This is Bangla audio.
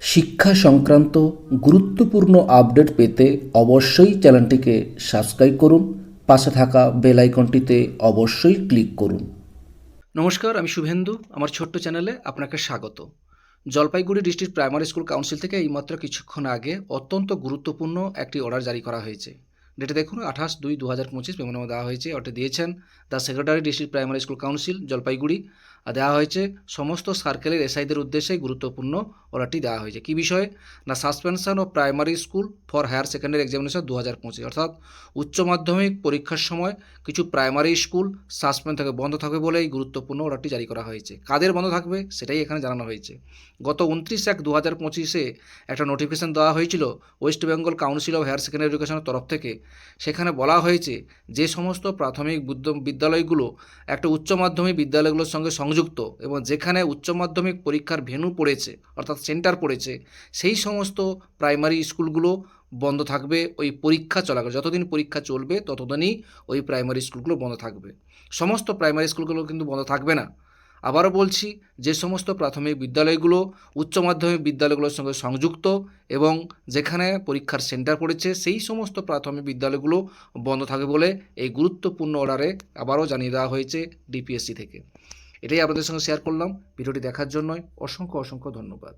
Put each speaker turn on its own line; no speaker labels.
শিক্ষা সংক্রান্ত গুরুত্বপূর্ণ আপডেট পেতে অবশ্যই চ্যানেলটিকে সাবস্ক্রাইব করুন, পাশে থাকা বেল আইকনটিতে অবশ্যই ক্লিক করুন। নমস্কার, আমি শুভেন্দু, আমার ছোট্ট চ্যানেলে আপনাকে স্বাগত। Jalpaiguri district primary school council থেকে এইমাত্র কিছুক্ষণ আগে অত্যন্ত গুরুত্বপূর্ণ একটি অর্ডার জারি করা হয়েছে। ডেটে দেখুন, আঠাশ দুই দু হাজার পঁচিশ মেমোনামা দেওয়া হয়েছে। অর্ডার দিয়েছেন the secretary district primary school council, Jalpaiguri. দেওয়া হয়েছে, সমস্ত সার্কেলের এসআইদের উদ্দেশ্যে গুরুত্বপূর্ণ অর্ডারটি দেওয়া হয়েছে। কী বিষয়ে? না suspension O primary school for higher secondary examination দু হাজার পঁচিশ। অর্থাৎ উচ্চ মাধ্যমিক পরীক্ষার সময় কিছু প্রাইমারি স্কুল সাসপেন্ড থাকে, বন্ধ থাকবে বলে এই গুরুত্বপূর্ণ অর্ডারটি জারি করা হয়েছে। কাদের বন্ধ থাকবে সেটাই এখানে জানানো হয়েছে। গত উনত্রিশ এক দু হাজার পঁচিশে একটা নোটিফিকেশন দেওয়া হয়েছিল West Bengal council of higher secondary এডুকেশনের তরফ থেকে। সেখানে বলা হয়েছে, যে সমস্ত প্রাথমিক বিদ্যালয়গুলো, একটা উচ্চ মাধ্যমিক বিদ্যালয়গুলোর সঙ্গে সংযুক্ত এবং যেখানে উচ্চ মাধ্যমিক পরীক্ষার ভেন্যু পড়েছে, অর্থাৎ সেন্টার পড়েছে, সেই সমস্ত প্রাইমারি স্কুলগুলো বন্ধ থাকবে, ওই পরীক্ষা চলাকালীন, যতদিন পরীক্ষা চলবে ততদিনই ওই প্রাইমারি স্কুলগুলো বন্ধ থাকবে। সমস্ত প্রাইমারি স্কুলগুলো কিন্তু বন্ধ থাকবে না। আবারও বলছি, যে সমস্ত প্রাথমিক বিদ্যালয়গুলো, উচ্চ মাধ্যমিক বিদ্যালয়গুলোর সঙ্গে সংযুক্ত এবং যেখানে পরীক্ষার সেন্টার পড়েছে, সেই সমস্ত প্রাথমিক বিদ্যালয়গুলো বন্ধ থাকবে বলে এই গুরুত্বপূর্ণ অর্ডারে আবারও জানিয়ে দেওয়া হয়েছে ডিপিএসসি থেকে। এটাই আপনাদের সঙ্গে শেয়ার করলাম। ভিডিওটি দেখার জন্যই অসংখ্য অসংখ্য ধন্যবাদ।